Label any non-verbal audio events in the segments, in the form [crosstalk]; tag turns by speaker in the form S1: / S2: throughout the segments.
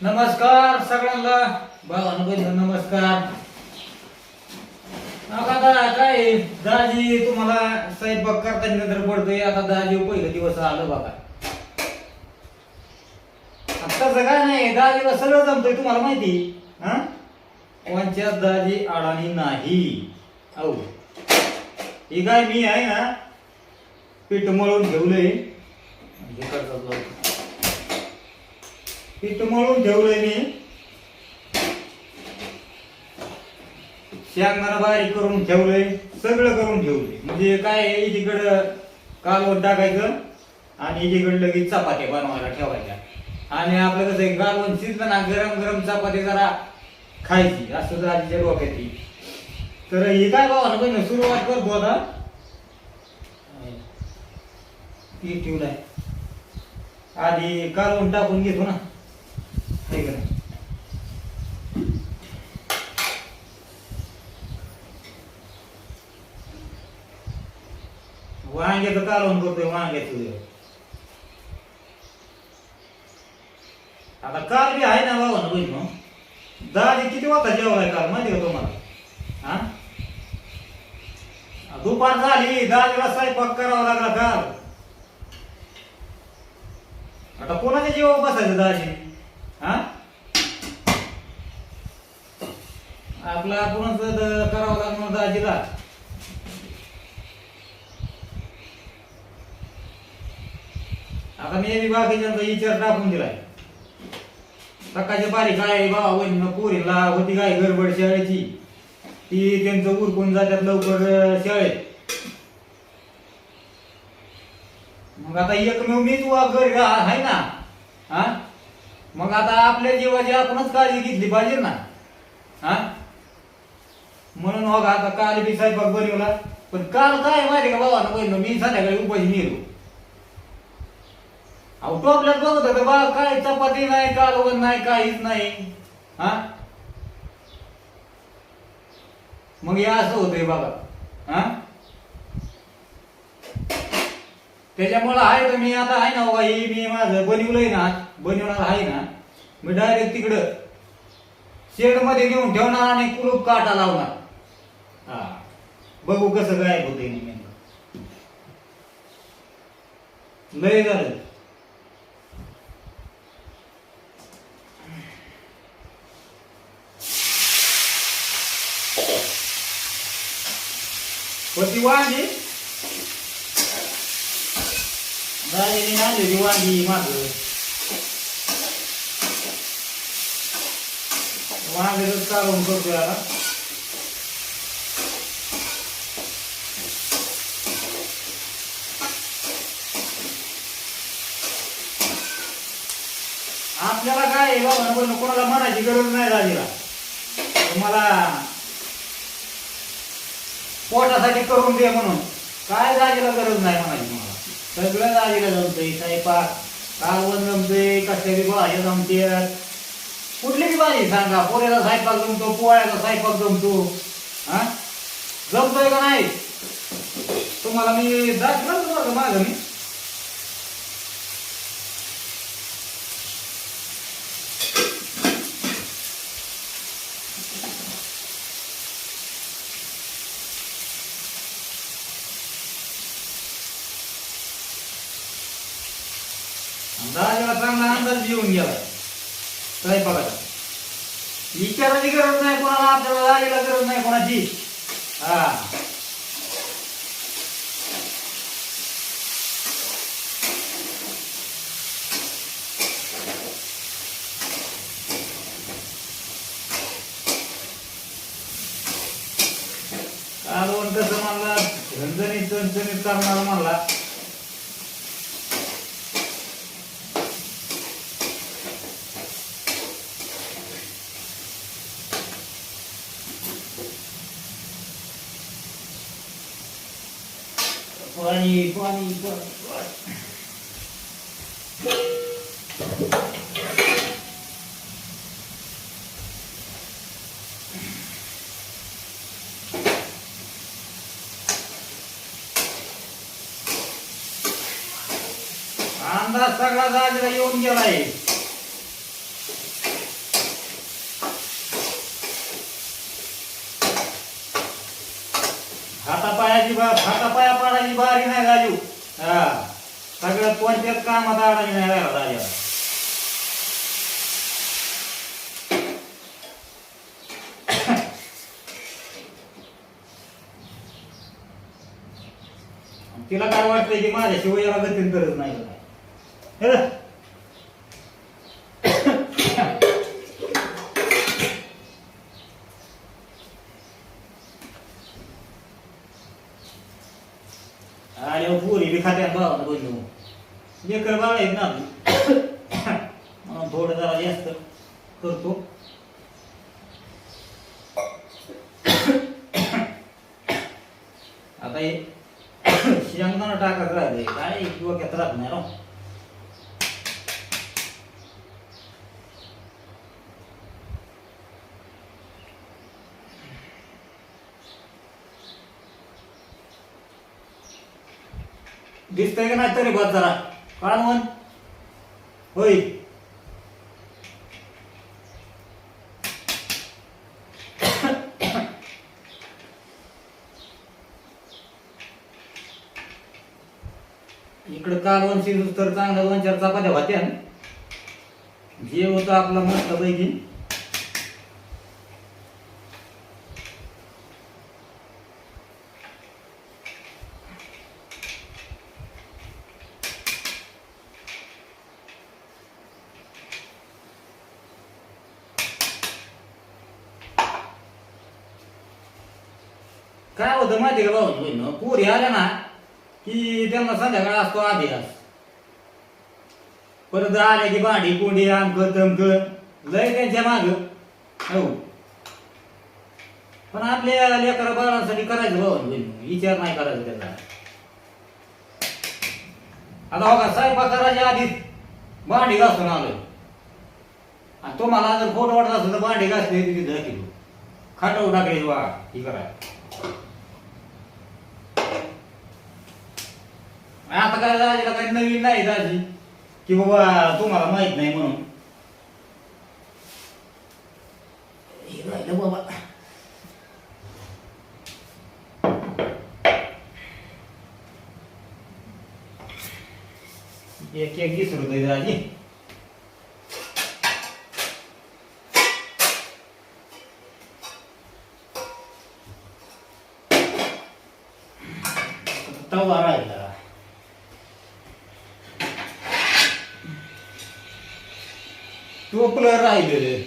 S1: नमस्कार सगळ्यांना. भावानं बहिणीनं नमस्कार. आता काय दाजी तुम्हाला स्वयंपाक करता नंतर पडतोय. आता दाजी पहिला दिवस आलं बघा. आता तसं काय नाही दाजीला सगळं जमतोय तुम्हाला माहिती? हा? कोणच्याच दाजी अडाणी नाही. औ ही काय मी आहे ना पीठ मळून ठेवलंय हे पीठ मळून ठेवलंय मी. शेंगदाणा बारीक करून ठेवलंय सगळं करून ठेवलंय म्हणजे काय आहे, कालवत टाकायचं आणि एकीकडे लगेच चपात्या बनवायला ठेवायच्या. आणि आपलं कसं आहे शिजलं ना गरम गरम चपाती जरा खायची. असं आजीच्या डोक्यात तर हे काय बाबा पहिलं सुरुवात करतो आता. पीठ ठेवलाय आधी कालवण टाकून घेतो ना. हे करा. नाही? वांग्याचं कालवण करतोय वांग्याचं. आता काल बी आहे ना बाबा ना बहिण दादी किती वाजता जेवलाय काल माहिती का तुम्हाला? हा? दुपार झाली दादीला स्वयंपाक करावा लागला काल. आता कोणाच्या जीवावर बसायचं दाजी? हा? आपला आपणच करावं लागणार दाजीला. आता मी बी बाकीच्यांचा विचार टाकून दिलाय. सकाळच्या बारीक काय बाबा वहिनी पोरीला होती काय गडबड शाळेची. ती त्यांचं उरकून जातात लवकर शाळेत. मग आता एकमेव मीच घर घरी आहे ना. हा? मग आता आपल्या जीवाची आपणच काळजी घेतली पाहिजे ना. हा? म्हणून हो मग आता काल बी स्वयंपाक बनवला पण काल काय माहिती का बाबा पहिलं मी संध्याकाळी उपाशी नेलो. अहो टोपल्यात बघत होतं बा काय चपाती नाही कालवण नाही काहीच नाही. हा? मग हे असं होतंय बघा. हा? त्याच्यामुळं आहे तर मी आता आहे ना बाबा ही मी माझं बनवलंय ना बनवणार आहे ना मी डायरेक्ट तिकडं शेडमध्ये घेऊन ठेवणार आणि कुलूप काटा लावणार. हा बघू कसं काय होतंय नेमकं. लय झालं. होती वांगी झालेली आणलेली वांगी माग वांग्याच काढून करतोय आता आपल्याला काय आहे बाबा पण कोणाला म्हणायची गरज नाही झालीला तुम्हाला पोटासाठी करून दे म्हणून. काय दाजीला गरज नाही म्हणायची. सगळं दाजीला जमतंय. स्वयंपाक कालवण जमतंय कसल्या बी भाज्या जमतात कुठली बी भाजी सांगा. पोऱ्याचा स्वयंपाक जमतो पोळ्याचा स्वयंपाक जमतो. हा? जमतोय का नाही? तुम्हाला मी दाखवलं तुम्हाला माझं मी दाजीला चांगला अंदाज येऊन गेला स्वयंपाकाचा विचारायची गरज नाही कोणाला आपल्याला लागायला गरज नाही कोणाची. हा. कालवण कसं म्हणला झणझणीत चणचणीत करणार म्हणला. Funny, funny, funny, funny. अंदाज सगळा जागेला येऊन गेलाय हातापायाची बा हातापाया पाडायची बारी नाही राजू. हा. सगळं कोणत्याच कामात आडायची नाही राहिला राजा. [coughs] तिला काय वाटतंय की माझ्याशिवाय वयाला गतीन करत नाही आणि पुरी बी खात्या भावाला बोललो लेकर बाळ आहेत ना म्हणून थोडं जरा जास्त करतो आता हे शेंगदाणा टाकत राहिले काय डोक्यात राहत नाही दिसतंय का नाही तरी बस जरा. काय म्हण होय. इकडं काल वंशी तर चांगलं दोन चपात्या होत्या. जे होतं आपलं मस्त काय होतं माहिती का भाऊ बहिण पोरी आल्या ना की त्यांना संध्याकाळ असतो आधी अभ्यास. परत आले की भांडी कोंडी आमक तमक लय त्यांच्या माग. हो. पण आपल्या लेकरा बाळांसाठी करायचं भाऊ बहिण विचार नाही करायचा त्याचा आता हो का स्वयंपाक करायच्या आधीच भांडी घासून आलोय. आणि तुम्हाला जर फोटो वाटत असेल तर भांडी घासली तिथे किलो खाटवू टाकले वा ही करा काय दाजीला काही नवीन नाही दाजी की बाबा तुम्हाला माहीत नाही म्हणून. हे राहिलं बाबा. एक एक वीस रुपये दाजी ライブ。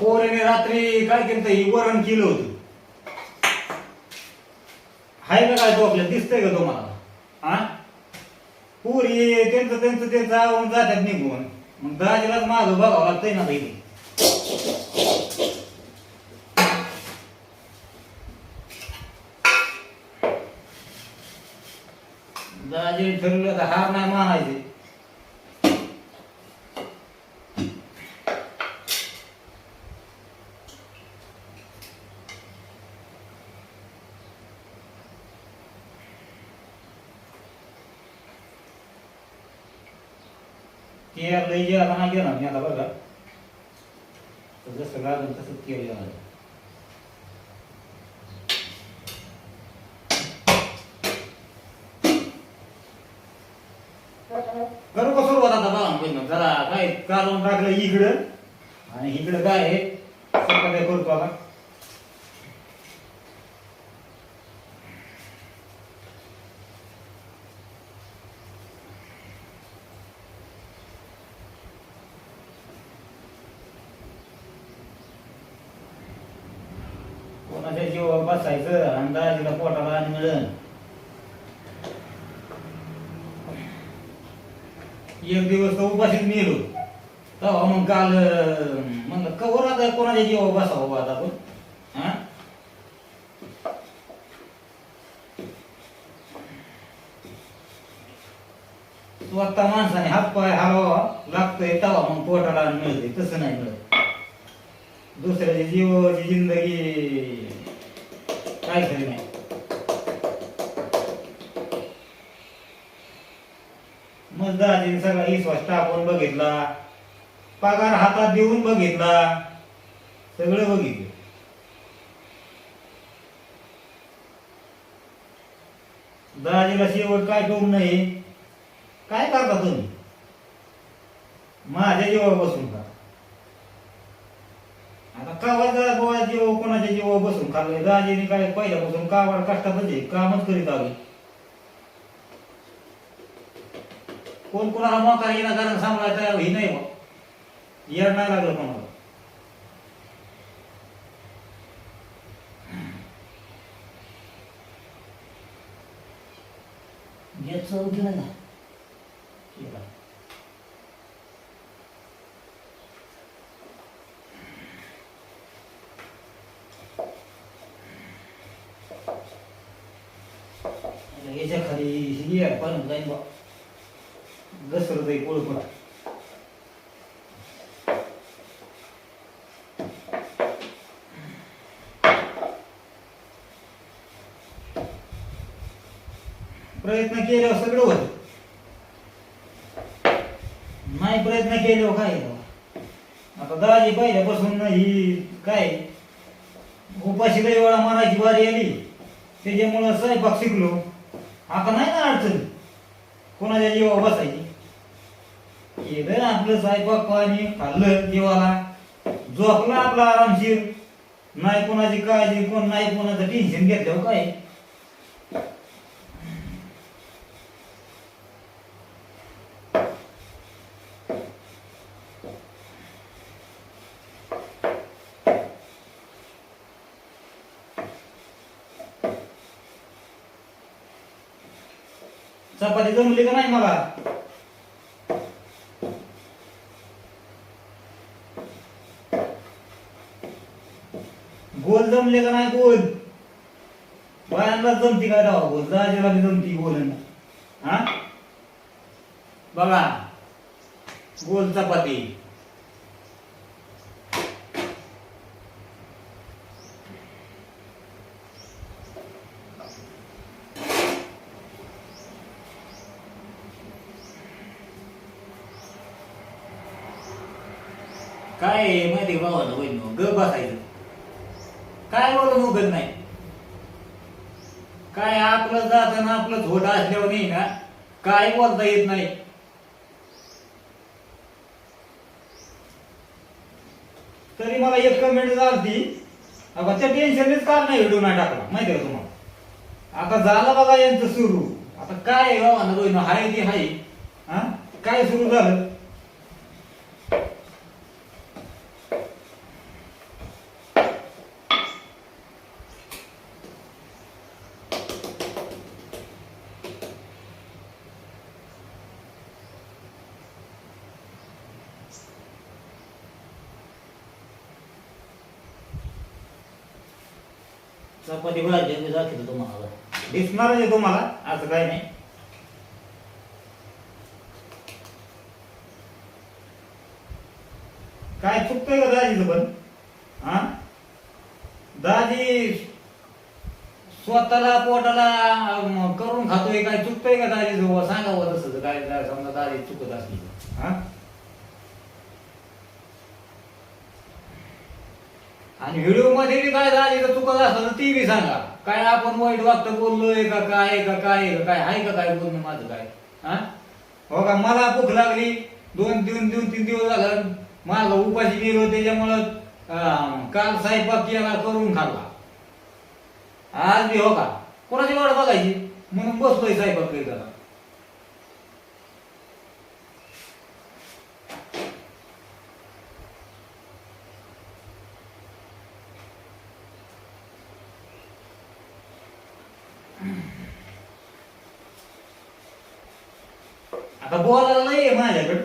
S1: पोरीने रात्री काय केलं ही वरण केलं होतं. हाय का काय तो आपल्याला दिसतंय का तुम्हाला? हा? पोरी त्यांचं त्यांचं त्यांचं आवडून जातात निघून. मग दाजीलाच माझं बघावं लागतंय ना इथे दाजी ठरलं तर हार नाही मानायचे. ते लय जे आता नाही घेणार मी आता बघा तर जसं लागेल तसंच केलं जाणार करू का सुरुवात आता बघा बहिण जरा काय काढून टाकलं इकडं आणि इकडं काय आहे सगळं काय करतो आता कोणाच्या जीवावर बसायचं आणि दाजीला पोटाला आणि मिळन एक दिवस तर उपाशीच मेलो. तेव्हा मग काल म्हणलं कवर आता कोणाच्या जीवावर बसावं आता आपण? हा? स्वतः माणसाने हात पाय हलवा लागतोय तवा मग पोटाला मिळते तसं नाही मिळत. दुसऱ्याची जीवाची जिंदगी. काय खरी नाही. मजदाराने सगळा विश्वास टाकून बघितला. पगार हातात देऊन बघितला. सगळं बघितलं. दाजीला शेवट काय टोम नाही काय करता तुम्ही? माझ्या जीवावर बसून खा आता जीव कोणाच्या जीवावर बसून खाल्लंय? दाजीने काय पहिल्यापासून कावाड कष्टामध्ये कामच करीत आले कोण कोणाला मोकार येणार कारण तयार ही नाही बा येड नाही लागलं कोणाला. याचं उद्या नाही ना. ठीक आहे. आता याच्या खाली ही पण जाईन बा. घसर जाई पोळ पण प्रयत्न केल्यावर सगळं होत नाही प्रयत्न केल्यावर काय आता दाजी पहिल्यापासून ही काय उपाशी काही वेळा मारायची बारी आली. त्याच्यामुळं स्वयंपाक शिकलो. आता नाही ना अडचण. कोणाच्या जीवा बसायची? केलं आपलं स्वयंपाक पाणी खाल्लं जीवाला. झोपला आपला आरामशीर. नाही कोणाची काळजी कोण नाही कोणाचं टेन्शन घेतलं काय? चपाती जमली का नाही मला? गोल जमले का नाही गोल? बायांना जमती काय राहा गोल दाजीला बी जमती गोल. हा? बघा. गोल चपाती. काय आहे माहिती का भावाला बहिण ग बसायचं. काय बोलून उगत नाही. काय आपलं जातं ना आपलं झोटा असल्यावर नाही ना काय बोलता येत नाही. तरी मला एक कमेंट झाली अगं त्या टेन्शनच काल नाही व्हिडिओ नाही टाकला. माहिती आहे का तुम्हाला? आता झालं बघा यांचं सुरू. आता काय आहे गावानं बहिण हाय ती हाय. हा? काय सुरू झालं? चपाती भाजी मी दाखवतो तुम्हाला. दिसणार आहे तुम्हाला असं काही नाही. काय चुकतंय का दाजीचं पण? हा? दाजी स्वतःला पोटाला करून खातोय काय चुकतंय का दाजीचं? सांगावं तसं काय काय समजा दाजी चुकत असली हा? आणि व्हिडिओमध्ये बी काय झाली का चुका असं ती बी सांगा. काय आपण वाईट वागत बोललोय का काय का काय का काय? आहे का काय बोलणं माझं काय? हा? हो का? मला भूक लागली. दोन दोन दोन तीन दिवस झालं. माझा उपाशी गेलो त्याच्यामुळं काल स्वयंपाक केला करून खाल्ला. आज बी हो का? कोणाची वाट बघायची? म्हणून बसतोय स्वयंपाक करीत आता बोलायला नाही आहे माझ्याकडं.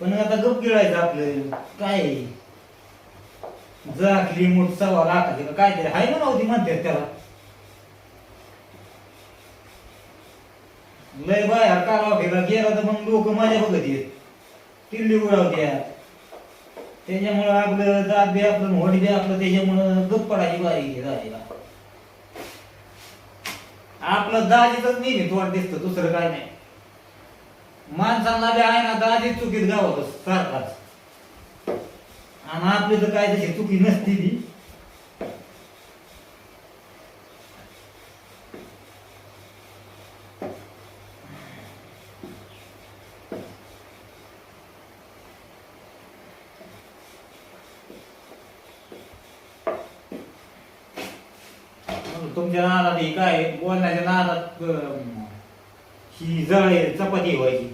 S1: पण आता गप गिळायचं आपलं. काय आहे? जाकली मोठ सव्वा लाखाची काय तरी हाय ना होती म्हणते त्याला. लय बाया काला फेका गेला तर मग लोक माझ्या बघत येत. तिल्ली उडावत्या त्याच्यामुळं आपलं दात बी आपलं होड बी आपलं त्याच्यामुळं गप पडायची बारी जायला आपलं दाजीच नेहमी तोंड दिसतं दुसरं काय नाही. माणसांना बी आहे ना दादी चुकीत गावत सारखाच. आणि आपली तर काय तशी चुकी नसती ती तुमच्या नादात ही काय बोलण्याच्या नादात ही जळ चपाती व्हायची.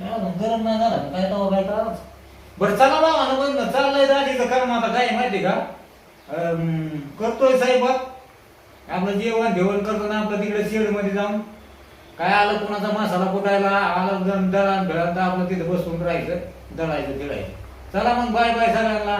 S1: गरम नाही झाला काय तवा काय करावं बरं चला बाबा ना बंद. चाललंय दाजीचं कारण आता काय माहिती का? अं, करतोय साहेब. आपलं जेवण घेवण करतो ना आपलं तिकडे शेडमध्ये जाऊन. काय आलं कोणाचा मासाला कुटायला? आलं जण दळण भेळण तर आपलं तिथे बसून राहायचं दळायचं तिळायचं चला मग बाय बाय सगळ्यांना.